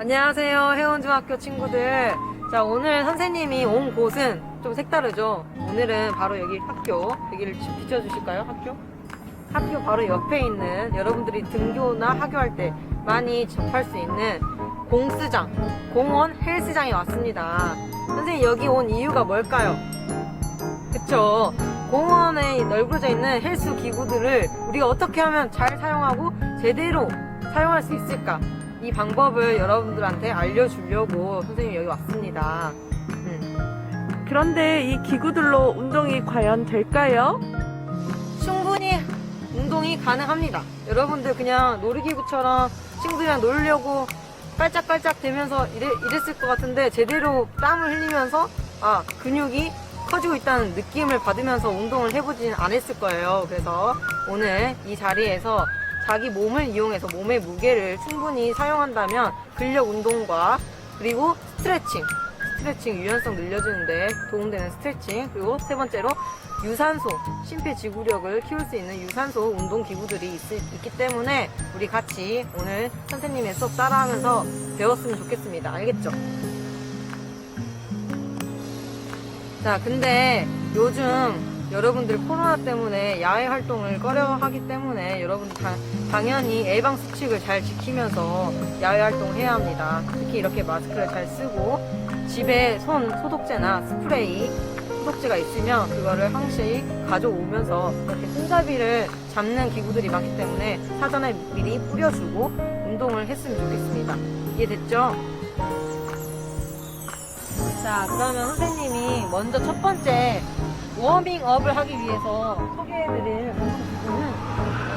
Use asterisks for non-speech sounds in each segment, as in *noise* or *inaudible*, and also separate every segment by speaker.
Speaker 1: 안녕하세요. 해운중학교 친구들. 자, 오늘 선생님이 온 곳은 좀 색다르죠? 오늘은 바로 여기 학교. 여기를 좀 비춰주실까요? 학교? 학교 바로 옆에 있는 여러분들이 등교나 학교할 때 많이 접할 수 있는 공스장, 공원 헬스장에 왔습니다. 선생님 여기 온 이유가 뭘까요? 그쵸. 공원에 널브러져 있는 헬스 기구들을 우리가 어떻게 하면 잘 사용하고 제대로 사용할 수 있을까? 이 방법을 여러분들한테 알려주려고 선생님이 여기 왔습니다. 음.
Speaker 2: 그런데 이 기구들로 운동이 과연 될까요?
Speaker 1: 충분히 운동이 가능합니다. 여러분들 그냥 놀이기구처럼 친구들이랑 놀려고 깔짝깔짝 대면서 이래, 이랬을 것 같은데 제대로 땀을 흘리면서 아 근육이 커지고 있다는 느낌을 받으면서 운동을 해보지는 않았을 거예요. 그래서 오늘 이 자리에서 자기 몸을 이용해서 몸의 무게를 충분히 사용한다면 근력 운동과 그리고 스트레칭 스트레칭 유연성 늘려주는데 도움되는 스트레칭 그리고 세 번째로 유산소 심폐지구력을 키울 수 있는 유산소 운동 기구들이 있, 있기 때문에 우리 같이 오늘 선생님의 수업 따라하면서 배웠으면 좋겠습니다 알겠죠? 자 근데 요즘 여러분들 코로나 때문에 야외 활동을 꺼려 하기 때문에 여러분 다, 당연히 예방 수칙을 잘 지키면서 야외 활동을 해야 합니다 특히 이렇게 마스크를 잘 쓰고 집에 손 소독제나 스프레이 소독제가 있으면 그거를 항시 가져오면서 이렇게 손잡이를 잡는 기구들이 많기 때문에 사전에 미리 뿌려주고 운동을 했으면 좋겠습니다. 이해됐죠? 자, 그러면 선생님이 먼저 첫 번째 워밍업을 하기 위해서 소개해드릴 기구는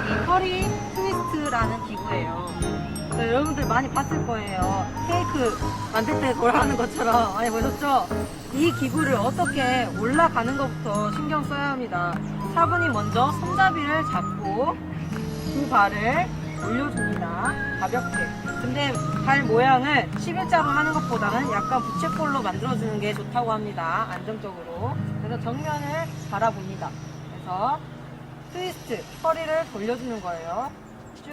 Speaker 1: 여기 허리 트위스트라는 기구예요. 네, 여러분들 많이 봤을 거예요. 케이크 만들 때 돌아가는 것처럼 많이 보셨죠? 이 기구를 어떻게 올라가는 것부터 신경 써야 합니다. 차분히 먼저 손잡이를 잡고 두 발을 올려줍니다. 가볍게. 근데 발 모양을 11자로 하는 것보다는 약간 부채꼴로 만들어주는 게 좋다고 합니다. 안정적으로. 그래서 정면을 바라봅니다. 그래서 트위스트, 허리를 돌려주는 거예요. 쭉,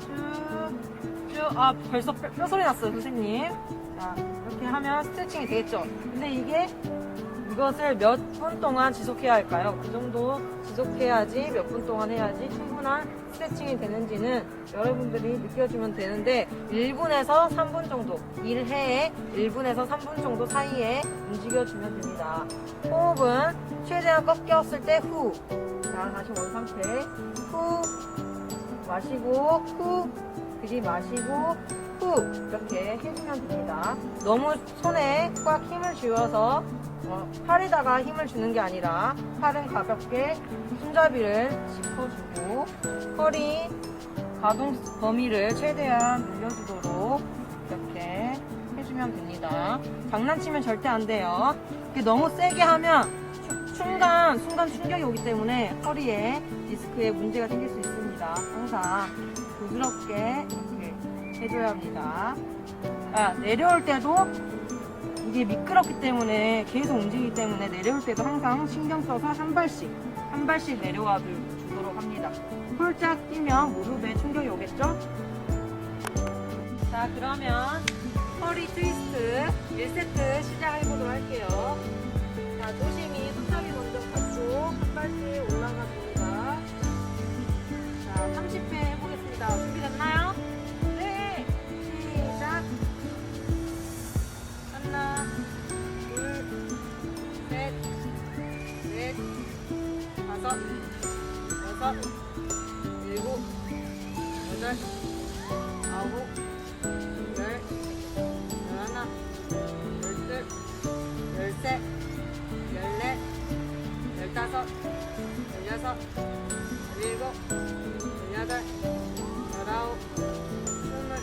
Speaker 1: 쭉, 쭉. 아, 벌써 뼈, 뼈 소리 났어요, 선생님. 자, 이렇게 하면 스트레칭이 되겠죠? 근데 이게 이것을 몇 분 동안 지속해야 할까요? 그 정도 지속해야지 몇 분 동안 해야지 충분한 스트레칭이 되는지는 여러분들이 느껴주면 되는데 1분에서 3분 정도 1회에 1분에서 3분 정도 사이에 움직여주면 됩니다. 호흡은 최대한 꺾였을 때 후. 자, 다시 원 상태. 후. 마시고 후. 들이마시고 후. 이렇게 해주면 됩니다. 너무 손에 꽉 힘을 쥐어서 어, 팔에다가 힘을 주는 게 아니라 팔은 가볍게 손잡이를 짚어주고 허리 가동 범위를 최대한 늘려주도록 이렇게 해주면 됩니다. 장난치면 절대 안 돼요. 너무 세게 하면 수- 순간 순간 충격이 오기 때문에 허리에 디스크에 문제가 생길 수 있습니다. 항상 부드럽게 해줘야 합니다. 아, 내려올 때도 이게 미끄럽기 때문에 계속 움직이기 때문에 내려올 때도 항상 신경 써서 한 발씩 한 발씩 내려와 주- 주도록 합니다. 홀짝 뛰면 무릎에 충격이 오겠죠? 자 그러면 허리 트위스트 1세트 시작해 보도록 할게요. 자 조심히 손잡이 먼저 잡고 한 발씩 올라가 줍니다. 자 30회 해보겠습니다. 준비됐나요? 네. 시작. 하나, 둘, 셋, 넷, 다섯, 여섯, 일곱, 여덟, 아홉, 열다섯, 열여섯, 열일곱, 열여덟, 열 아홉, 스물,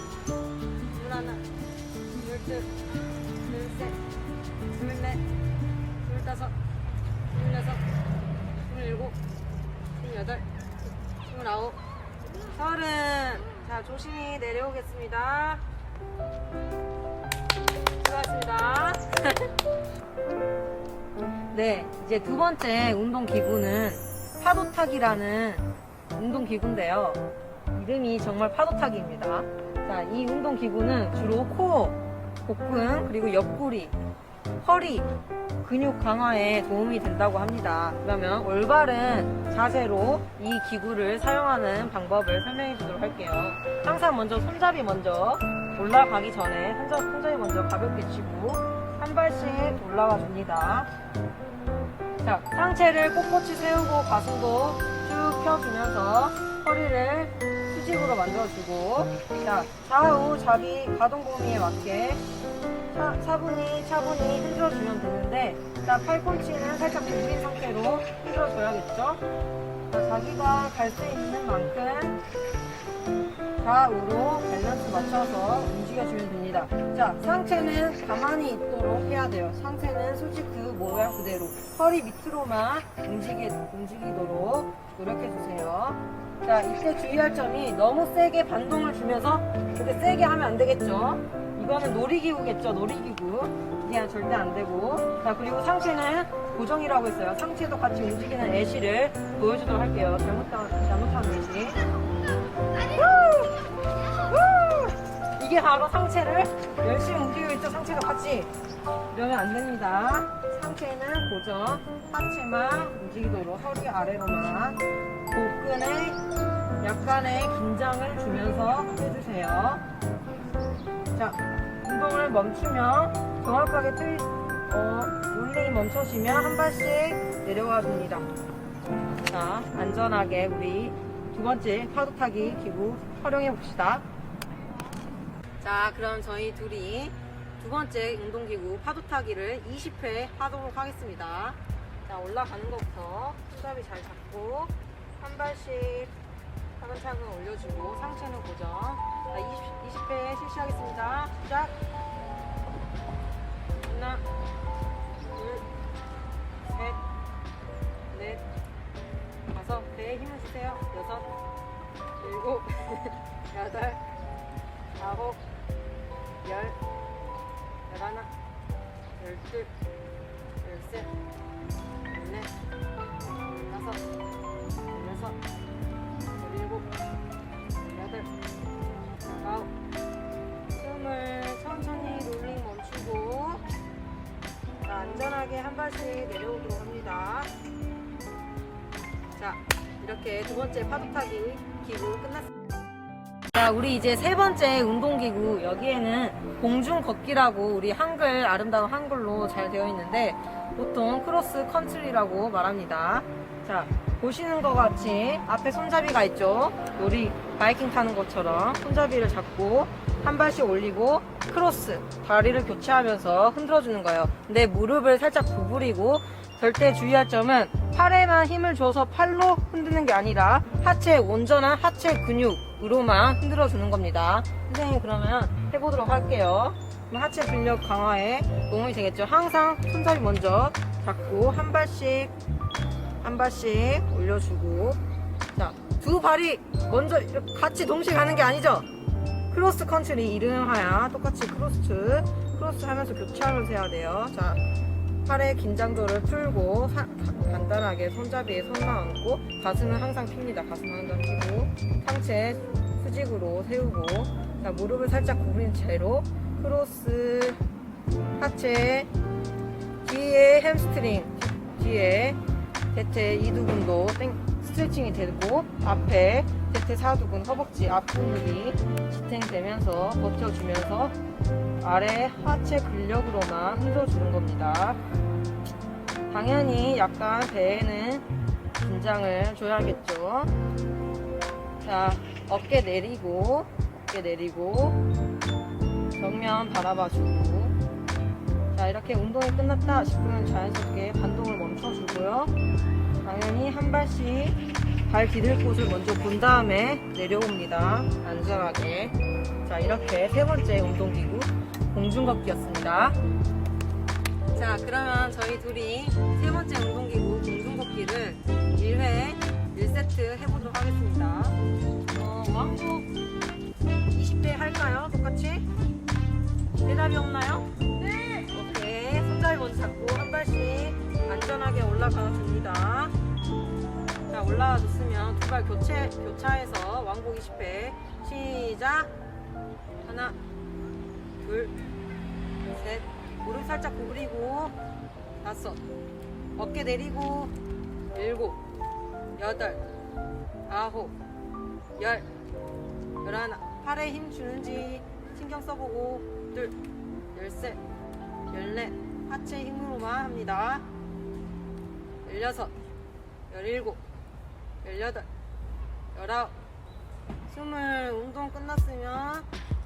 Speaker 1: 스물하나, 스물둘, 스물셋, 스물넷, 스물다섯, 스물여섯, 스물일곱, 스물여덟, 스물아홉, 서른. 자, 조심히 내려오겠습니다. 수고하셨습니다. *laughs* 네, 이제 두 번째 운동 기구는 파도 타기라는 운동 기구인데요. 이름이 정말 파도타기입니다. 자, 이 운동 기구는 주로 코, 복근, 그리고 옆구리, 허리, 근육 강화에 도움이 된다고 합니다. 그러면 올바른 자세로 이 기구를 사용하는 방법을 설명해 주도록 할게요. 항상 먼저 손잡이 먼저 올라가기 전에 손잡, 손잡이 먼저 가볍게 쥐고 한 발씩 올라가 줍니다. 자, 상체를 꼿꼿이 세우고 가슴도 쭉 펴주면서 허리를 수직으로 만들어주고 자, 좌우 자기 가동 범위에 맞게 차, 차분히 차분히 흔들어주면 되는데 자, 팔꿈치는 살짝 구부린 상태로 흔들어줘야겠죠? 자, 자기가 갈 수 있는 만큼 좌우로 밸런스 맞춰서 움직여주면 됩니다. 자, 상체는 가만히 있도록 해야 돼요. 상체는 수직 그 모양 그대로 허리 밑으로만 움직이, 움직이도록 노력해주세요. 자, 이때 주의할 점이 너무 세게 반동을 주면서 그렇게 세게 하면 안 되겠죠? 이거는 놀이기구겠죠, 놀이기구. 이게 절대 안 되고. 자, 그리고 상체는 고정이라고 했어요. 상체도 같이 움직이는 애시를 보여주도록 할게요. 잘못한, 잘못한. 우! 이게 바로 상체를 열심히 움직이고 있죠. 상체도 같이. 이러면 안 됩니다. 상체는 고정, 하체만 움직이도록 허리 아래로만 복근에 약간의 긴장을 주면서 해주세요. 자, 운동을 멈추면 정확하게 트위, 어, 롤링이 멈춰지면 한 발씩 내려와 줍니다. 자, 안전하게 우리 두 번째 파도 타기 기구 활용해 봅시다. 자, 그럼 저희 둘이 두 번째 운동기구 파도 타기를 20회 하도록 하겠습니다. 자, 올라가는 것부터 손잡이 잘 잡고 한 발씩 차근차근 올려주고 상체는 고정. 자, 20, 20회 실시하겠습니다. 시작. 하나, 둘, 셋, 넷, 다섯. 배에 힘을 주세요. 여섯, 일곱, *laughs* 여덟, 아홉, 열, 열하나, 열둘, 열셋, 열넷, 열다섯, 열여섯, 열일곱, 열여덟, 열아홉, 숨을 천천히 롤링 멈추고 자, 안전하게 한 발씩 내려오도록 합니다. 자, 이렇게 두 번째 파도 타기 기구 끝났습니다. 자, 우리 이제 세 번째 운동기구 여기에는 공중 걷기라고 우리 한글 아름다운 한글로 잘 되어 있는데 보통 크로스 컨트리라고 말합니다. 자, 보시는 것 같이 앞에 손잡이가 있죠. 우리 바이킹 타는 것처럼 손잡이를 잡고 한 발씩 올리고 크로스 다리를 교체하면서 흔들어주는 거예요. 근데 무릎을 살짝 구부리고 절대 주의할 점은 팔에만 힘을 줘서 팔로 흔드는 게 아니라 하체 온전한 하체 근육으로만 흔들어 주는 겁니다. 선생님 그러면 해보도록 할게요. 하체 근력 강화에 도움이 되겠죠. 항상 손잡이 먼저 잡고 한 발씩 한 발씩 올려주고 자 두 발이 먼저 같이 동시에 가는 게 아니죠. 크로스 컨트리 이름하야 똑같이 크로스 크로스 하면서 교차하면서 해야 돼요. 자 팔의 긴장도를 풀고 사- 가- 간단하게 손잡이에 손만 얹고 가슴은 항상 핍니다. 가슴 항상 피고 상체 수직으로 세우고 자, 무릎을 살짝 구부린 채로 크로스 하체 뒤에 햄스트링 뒤에 대퇴 이두근도 땡 스트레칭이 되고 앞에 대퇴 사두근 허벅지 앞근육이 지탱되면서 버텨주면서 아래 하체 근력으로만 흔들어주는 겁니다. 당연히 약간 배에는 긴장을 줘야겠죠. 자, 어깨 내리고, 어깨 내리고, 정면 바라봐주고. 자, 이렇게 운동이 끝났다 싶으면 자연스럽게 반동을 멈춰주고요. 당연히 한 발씩 발 디딜 곳을 먼저 본 다음에 내려옵니다. 안전하게. 자, 이렇게 세 번째 운동기구 공중걷기였습니다. 자, 그러면 저희 둘이 세 번째 운동기구 공중걷기를 1회 1세트 해보도록 하겠습니다. 어, 왕복 20회 할까요? 똑같이? 대답이 없나요? 먼저 잡고 한 발씩 안전하게 올라가 줍니다. 자, 올라와 줬으면 두 발 교체, 교차해서 왕복 20회. 시작! 하나, 둘, 셋. 무릎 살짝 구부리고 다섯. 어깨 내리고 일곱, 여덟, 아홉, 열, 열하나. 팔에 힘 주는지 신경 써보고 둘, 열셋, 열넷. 하체 힘으로만 합니다. 열여섯, 열일곱, 열여덟, 열아홉, 스물 운동 끝났으면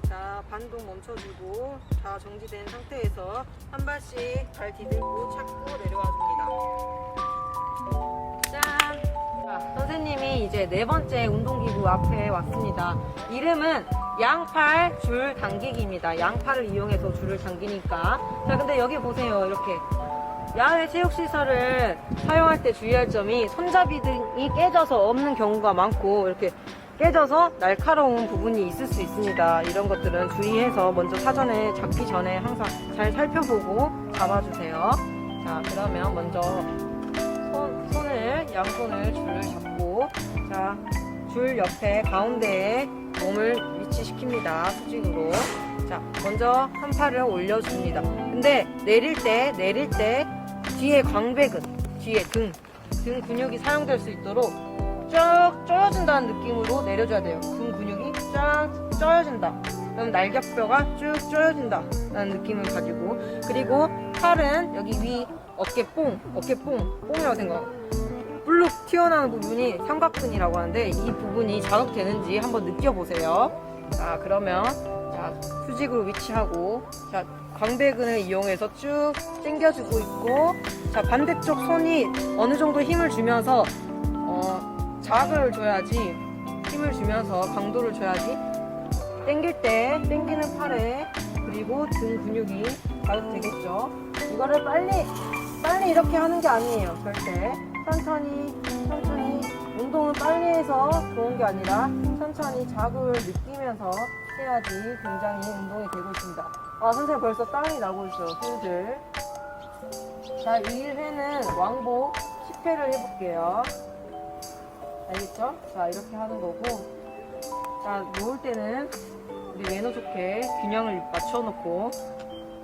Speaker 1: 자 반동 멈춰주고 자 정지된 상태에서 한 발씩 발 디들고 찾고 내려와 줍니다. 짠! 자, 선생님이 이제 네 번째 운동기구 앞에 왔습니다. 이름은 양팔 줄 당기기입니다. 양팔을 이용해서 줄을 당기니까. 자, 근데 여기 보세요. 이렇게. 야외 체육시설을 사용할 때 주의할 점이 손잡이 등이 깨져서 없는 경우가 많고 이렇게 깨져서 날카로운 부분이 있을 수 있습니다. 이런 것들은 주의해서 먼저 사전에 잡기 전에 항상 잘 살펴보고 잡아주세요. 자, 그러면 먼저 손, 손을, 양손을 줄을 잡고 자, 줄 옆에 가운데에 몸을 위치시킵니다. 수직으로. 자, 먼저 한 팔을 올려줍니다. 근데 내릴 때, 내릴 때 뒤에 광배근, 뒤에 등, 등 근육이 사용될 수 있도록 쭉 조여준다는 느낌으로 내려줘야 돼요. 등 근육이 쫙 조여진다. 그럼 날개뼈가 쭉 조여진다 라는 느낌을 가지고 그리고 팔은 여기 위 어깨 뽕, 어깨 뽕, 뽕이라고 생각. 불룩 튀어나오는 부분이 삼각근이라고 하는데 이 부분이 자극되는지 한번 느껴보세요. 자 그러면 자 수직으로 위치하고 자 광배근을 이용해서 쭉 당겨주고 있고 자 반대쪽 손이 어느 정도 힘을 주면서 어, 자극을 줘야지 힘을 주면서 강도를 줘야지 당길 때 당기는 팔에 그리고 등 근육이 자극되겠죠. 이거를 빨리 빨리 이렇게 하는 게 아니에요. 절대 천천히 천천히 운동은 빨리 해서 좋은 게 아니라 천천히 자극을 느끼면서 해야지 굉장히 운동이 되고 있습니다. 아 선생님 벌써 땀이 나고 있어요. 슬슬. 자, 1회는 왕복 10회를 해볼게요. 알겠죠? 자, 이렇게 하는 거고. 자, 놓을 때는 우리 매너 좋게 균형을 맞춰놓고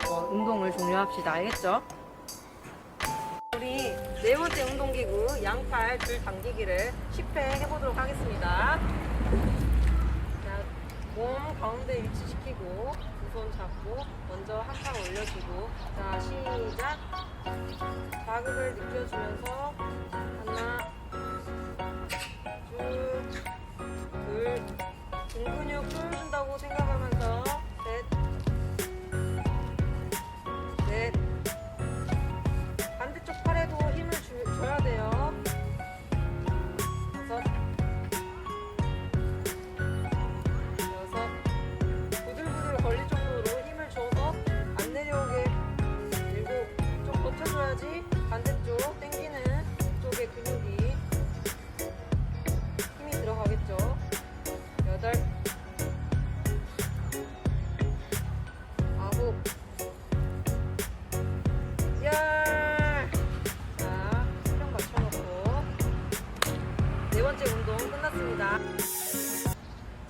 Speaker 1: 어, 운동을 종료합시다. 알겠죠? 네 번째 운동기구 양팔 줄 당기기를 10회 해보도록 하겠습니다. 자, 몸 가운데 위치시키고 두 손 잡고 먼저 한팔 올려주고 자 시작 자극을 느껴주면서 하나 둘둘 등 근육 풀어준다고 생각하면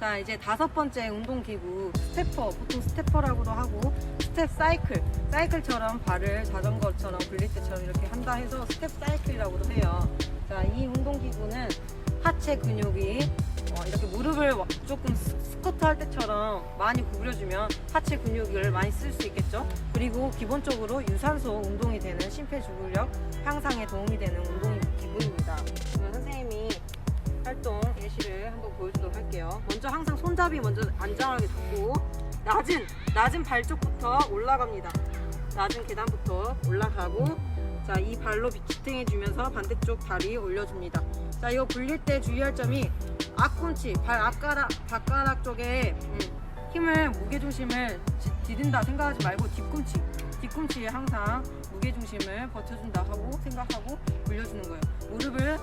Speaker 1: 자, 이제 다섯 번째 운동기구 스태퍼, 보통 스태퍼라고도 하고 스텝 사이클, 사이클처럼 발을 자전거처럼 때처럼 이렇게 한다 해서 스텝 사이클이라고도 해요. 자, 이 운동기구는 하체 근육이 어, 이렇게 무릎을 와- 조금 스- 스쿼트 할 때처럼 많이 구부려주면 하체 근육을 많이 쓸 수 있겠죠. 그리고 기본적으로 유산소 운동이 되는 심폐지구력 향상에 도움이 되는 운동 기구입니다. 예시를 한번 보여주도록 할게요. 먼저 항상 손잡이 먼저 안정하게 잡고 낮은 낮은 발 쪽부터 올라갑니다. 낮은 계단부터 올라가고 자 이 발로 지탱해 주면서 반대쪽 다리 올려줍니다. 자 이거 굴릴 때 주의할 점이 앞꿈치 발 앞가락 발가락 쪽에 음, 힘을 무게 중심을 디딘다 생각하지 말고 뒤꿈치 뒤꿈치에 항상 무게 중심을 버텨준다 하고 생각하고 굴려주는 거예요. 무릎을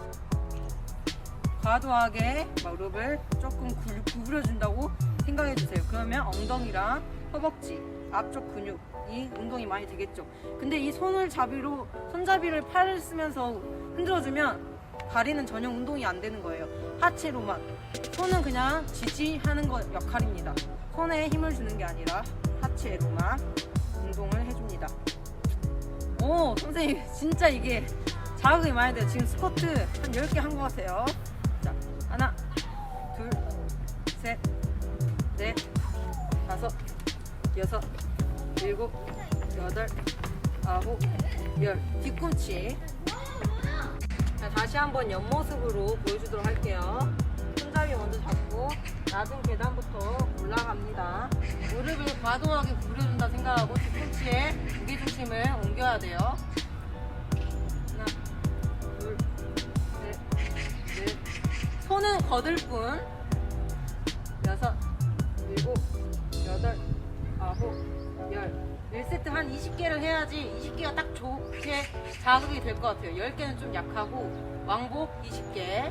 Speaker 1: 과도하게 무릎을 조금 구- 구부려준다고 생각해 주세요. 그러면 엉덩이랑 허벅지, 앞쪽 근육이 운동이 많이 되겠죠. 근데 이 손을 잡이로 손잡이를 팔을 쓰면서 흔들어주면 다리는 전혀 운동이 안 되는 거예요. 하체로만 손은 그냥 지지하는 것 역할입니다. 손에 힘을 주는 게 아니라 하체로만 운동을 해줍니다. 오, 선생님, 진짜 이게 자극이 많이 돼요. 지금 스쿼트 한 10개 한 것 같아요. 셋, 넷, 다섯, 여섯, 일곱, 여덟, 아홉, 열. 뒤꿈치. 자, 다시 한번 옆모습으로 보여주도록 할게요. 손잡이 먼저 잡고 낮은 계단부터 올라갑니다. 무릎을 과도하게 구부려준다 생각하고 뒤꿈치에 무게중심을 옮겨야 돼요. 손은 거들 뿐. 여덟, 아홉, 열. 1세트 한 20개를 해야지 20개가 딱 좋게 자극이 될 것 같아요. 10개는 좀 약하고 왕복 20개.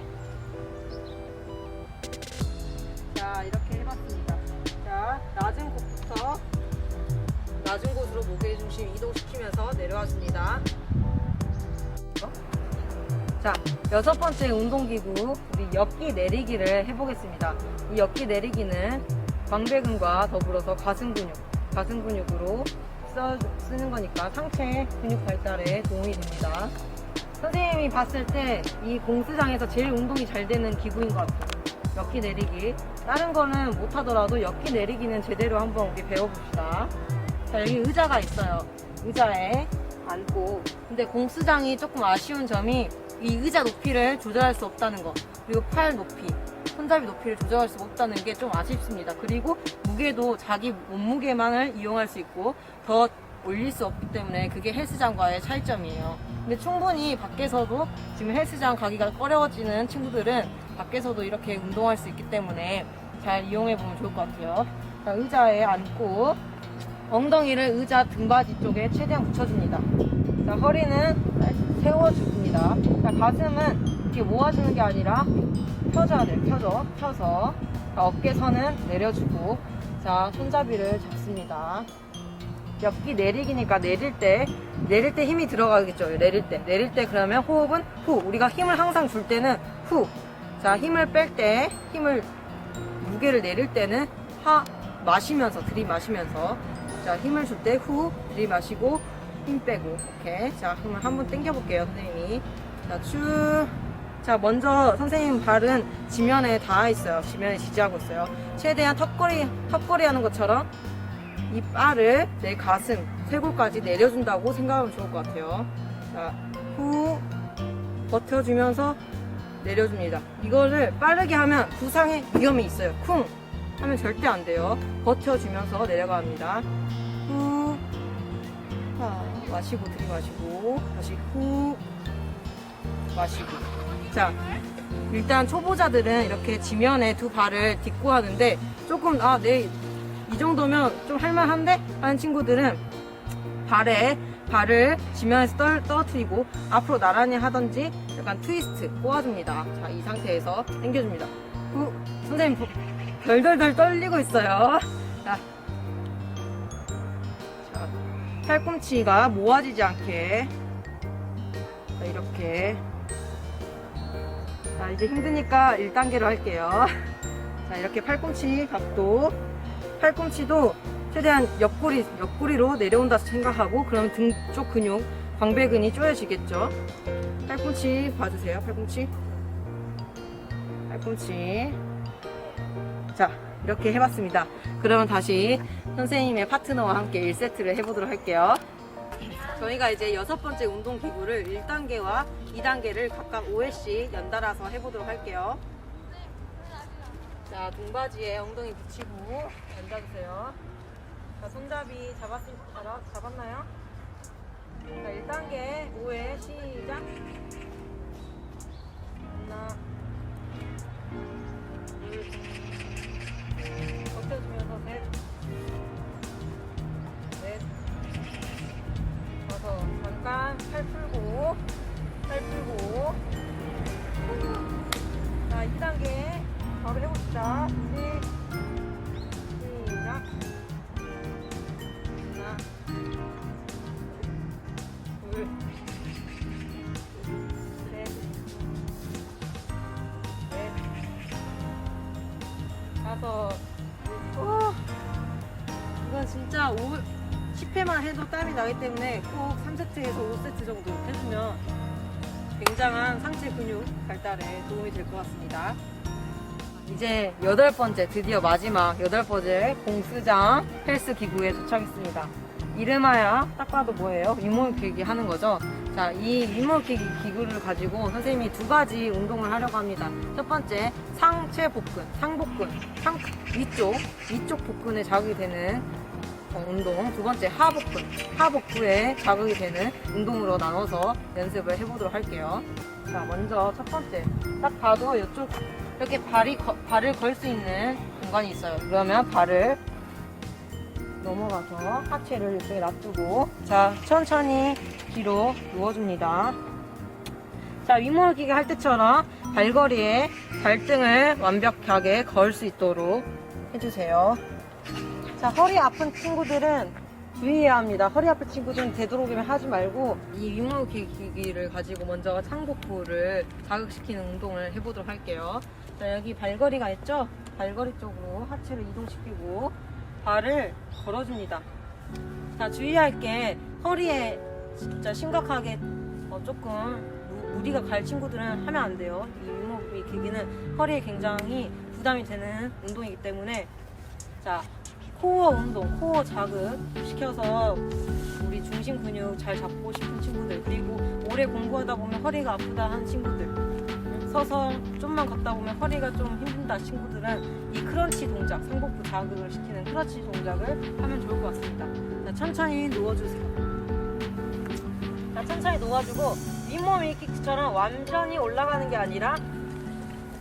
Speaker 1: 자, 이렇게 해봤습니다. 자, 낮은 곳부터 낮은 곳으로 무게 중심 이동시키면서 내려와 줍니다. 자, 여섯 번째 운동기구, 우리 엽기 내리기를 해보겠습니다. 이 엽기 내리기는 광배근과 더불어서 가슴 근육, 가슴 근육으로 써, 쓰는 거니까 상체 근육 발달에 도움이 됩니다. 선생님이 봤을 때 이 공수장에서 제일 운동이 잘 되는 기구인 것 같아요. 엽기 내리기. 다른 거는 못하더라도 엽기 내리기는 제대로 한번 우리 배워봅시다. 자, 여기 의자가 있어요. 의자에 앉고. 근데 공수장이 조금 아쉬운 점이 이 의자 높이를 조절할 수 없다는 거. 그리고 팔 높이, 손잡이 높이를 조절할 수 없다는 게 좀 아쉽습니다. 그리고 무게도 자기 몸무게만을 이용할 수 있고 더 올릴 수 없기 때문에 그게 헬스장과의 차이점이에요. 근데 충분히 밖에서도 지금 헬스장 가기가 꺼려지는 친구들은 밖에서도 이렇게 운동할 수 있기 때문에 잘 이용해 보면 좋을 것 같아요. 자, 의자에 앉고 엉덩이를 의자 등받이 쪽에 최대한 붙여줍니다. 자, 허리는 세워줍니다. 자, 가슴은 이렇게 모아주는 게 아니라 펴줘야 돼요. 펴줘. 펴서. 자, 어깨선은 내려주고. 자, 손잡이를 잡습니다. 엽기 내리기니까 내릴 때, 내릴 때 힘이 들어가겠죠. 내릴 때. 내릴 때 그러면 호흡은 후. 우리가 힘을 항상 줄 때는 후. 자, 힘을 뺄 때, 힘을, 무게를 내릴 때는 하, 마시면서, 들이마시면서. 자, 힘을 줄 때 후, 들이마시고, 힘 빼고. 이렇게. 자, 힘을 한번 당겨볼게요, 선생님이. 자, 쭉. 자, 먼저 선생님 발은 지면에 닿아 있어요. 지면에 지지하고 있어요. 최대한 턱걸이, 턱걸이 하는 것처럼 이 바를 내 가슴, 쇄골까지 내려준다고 생각하면 좋을 것 같아요. 자, 후, 버텨주면서 내려줍니다. 이거를 빠르게 하면 부상의 위험이 있어요. 쿵! 하면 절대 안 돼요. 버텨주면서 내려갑니다. 후, 하, 마시고 들이마시고, 다시 후, 마시고. 자, 일단 초보자들은 이렇게 지면에 두 발을 딛고 하는데 조금, 아, 내, 이 정도면 좀 할만한데? 하는 친구들은 발에, 발을 지면에서 떨, 떨어뜨리고 앞으로 나란히 하던지 약간 트위스트 꼬아줍니다. 자, 이 상태에서 당겨줍니다. 후, 선생님, 보- 덜덜덜 떨리고 있어요. 자, 자, 팔꿈치가 모아지지 않게. 자, 이렇게. 자, 이제 힘드니까 1단계로 할게요. 자, 이렇게 팔꿈치 각도. 팔꿈치도 최대한 옆구리, 옆구리로 내려온다 생각하고, 그럼 등쪽 근육, 광배근이 조여지겠죠. 팔꿈치 봐주세요, 팔꿈치. 팔꿈치. 자, 이렇게 해봤습니다. 그러면 다시 선생님의 파트너와 함께 1세트를 해보도록 할게요. 저희가 이제 여섯 번째 운동 기구를 1단계와 2단계를 각각 5회씩 연달아서 해보도록 할게요. 자, 등바지에 엉덩이 붙이고 앉아주세요. 자, 손잡이 잡았, 잡았, 잡았나요? 자, 1단계 5회 시작. 하나, 둘, 버텨주면서 셋, 다섯. 잠깐 팔 풀고, 팔 풀고. 자, 2단계 바로 해봅시다. 준비. 시작. 하나, 둘, 셋, 넷, 다섯. 오, 이건 진짜 5, 10회만 해도 땀이 나기 때문에 꼭 3세트에서 5세트 정도 해주면 굉장한 상체 근육 발달에 도움이 될 것 같습니다. 이제 여덟 번째, 드디어 마지막 여덟 번째 공수장 헬스 기구에 도착했습니다. 이름하여 딱 봐도 뭐예요? 윗몸키기 하는 거죠. 자, 이 윗몸키기 기구를 가지고 선생님이 두 가지 운동을 하려고 합니다. 첫 번째, 상체 복근, 상복근, 상 위쪽, 위쪽 복근에 자극이 되는 어, 운동. 두 번째, 하복근, 하복부에 자극이 되는 운동으로 나눠서 연습을 해보도록 할게요. 자, 먼저 첫 번째, 딱 봐도 이쪽 이렇게 발이 거- 발을 걸 수 있는 공간이 있어요. 그러면 발을 넘어가서 하체를 이쪽에 놔두고 자 천천히 뒤로 누워줍니다. 자 윗몸기기 할 때처럼 발거리에 발등을 완벽하게 걸 수 있도록 해주세요. 자 허리 아픈 친구들은 주의해야 합니다. 허리 아픈 친구들은 되도록이면 하지 말고 이 윗몸기기를 가지고 먼저 상복부를 자극시키는 운동을 해보도록 할게요. 자 여기 발거리가 있죠? 발거리 쪽으로 하체를 이동시키고 발을 걸어줍니다. 자 주의할 게 허리에 진짜 심각하게 어, 조금 무- 무리가 갈 친구들은 하면 안 돼요. 이 윗몸이 기기는 허리에 굉장히 부담이 되는 운동이기 때문에 자 코어 운동, 코어 자극 시켜서 우리 중심 근육 잘 잡고 싶은 친구들 그리고 오래 공부하다 보면 허리가 아프다 하는 친구들 서서 좀만 걷다 보면 허리가 좀 힘든다 친구들은 이 크런치 동작, 상복부 자극을 시키는 크런치 동작을 하면 좋을 것 같습니다. 자, 천천히 누워주세요. 자, 천천히 놓아주고 윗몸 일킥처럼 완전히 올라가는 게 아니라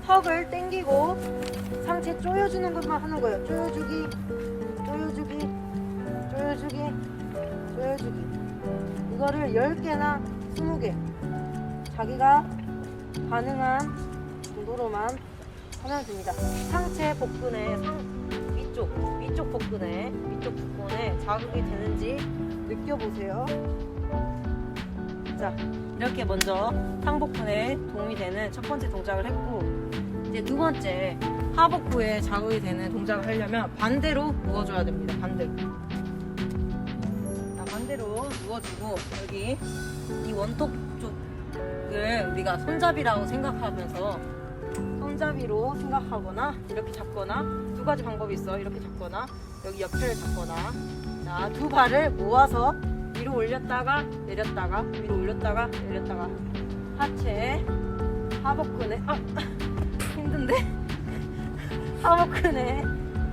Speaker 1: 턱을 당기고 상체 조여주는 것만 하는 거예요. 조여주기, 조여주기, 조여주기. 이거를 10개나 20개. 자기가 가능한 정도로만 하면 됩니다. 상체 복근에 상, 위쪽, 위쪽 복근에, 위쪽 복근에 자극이 되는지 느껴보세요. 자, 이렇게 먼저 상복근에 도움이 되는 첫 번째 동작을 했고, 이제 두 번째 하복부에 자극이 되는 동작을 하려면 반대로 누워줘야 됩니다. 반대로. 여기 이 원톱 쪽을 우리가 손잡이라고 생각하면서 손잡이로 생각하거나 이렇게 잡거나 두 가지 방법이 있어. 이렇게 잡거나 여기 옆을 잡거나. 자, 두 발을 모아서 위로 올렸다가 내렸다가 위로 올렸다가 내렸다가. 하체 하복근에 아 *laughs* 힘든데? *laughs* 하복근에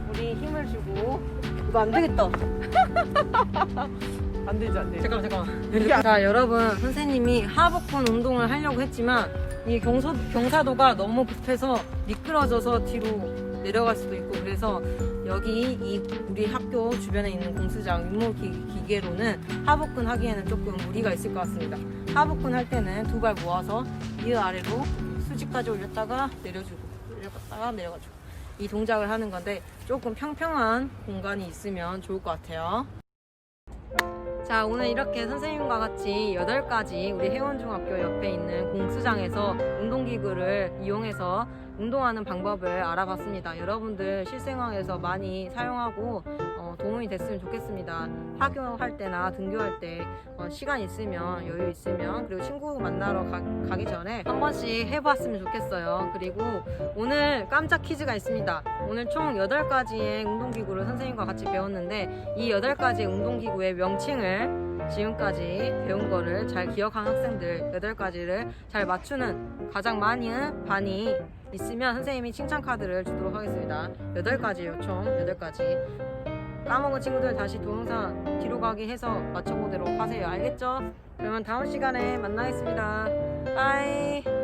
Speaker 1: 우리 힘을 주고. 이거 안 되겠다. *laughs*
Speaker 2: 안 되지, 안 되지.
Speaker 1: 잠깐만 잠깐만. 자 여러분 선생님이 하복근 운동을 하려고 했지만 이 경소, 경사도가 너무 급해서 미끄러져서 뒤로 내려갈 수도 있고 그래서 여기 이 우리 학교 주변에 있는 공수장 기- 기계로는 하복근 하기에는 조금 무리가 있을 것 같습니다. 하복근 할 때는 두 발 모아서 위 아래로 수직까지 올렸다가 내려주고 내려갔다가 내려가지고 이 동작을 하는 건데 조금 평평한 공간이 있으면 좋을 것 같아요 자, 오늘 이렇게 선생님과 같이 8가지 우리 혜원중학교 옆에 있는 공수장에서 운동기구를 이용해서 운동하는 방법을 알아봤습니다. 여러분들 실생활에서 많이 사용하고 어, 도움이 됐으면 좋겠습니다. 하교할 때나 등교할 때 어, 시간 있으면 여유 있으면 그리고 친구 만나러 가, 가기 전에 한 번씩 해봤으면 좋겠어요. 그리고 오늘 깜짝 퀴즈가 있습니다. 오늘 총 8가지의 운동기구를 선생님과 같이 배웠는데 이 8가지 운동기구의 명칭을 지금까지 배운 거를 잘 기억한 학생들 8가지를 잘 맞추는 가장 많은 반이 있으면 선생님이 칭찬 카드를 주도록 하겠습니다. 8가지요, 총 8가지. 까먹은 친구들 다시 동영상 뒤로 가기 해서 맞춰보도록 하세요. 알겠죠? 그러면 다음 시간에 만나겠습니다. 빠이.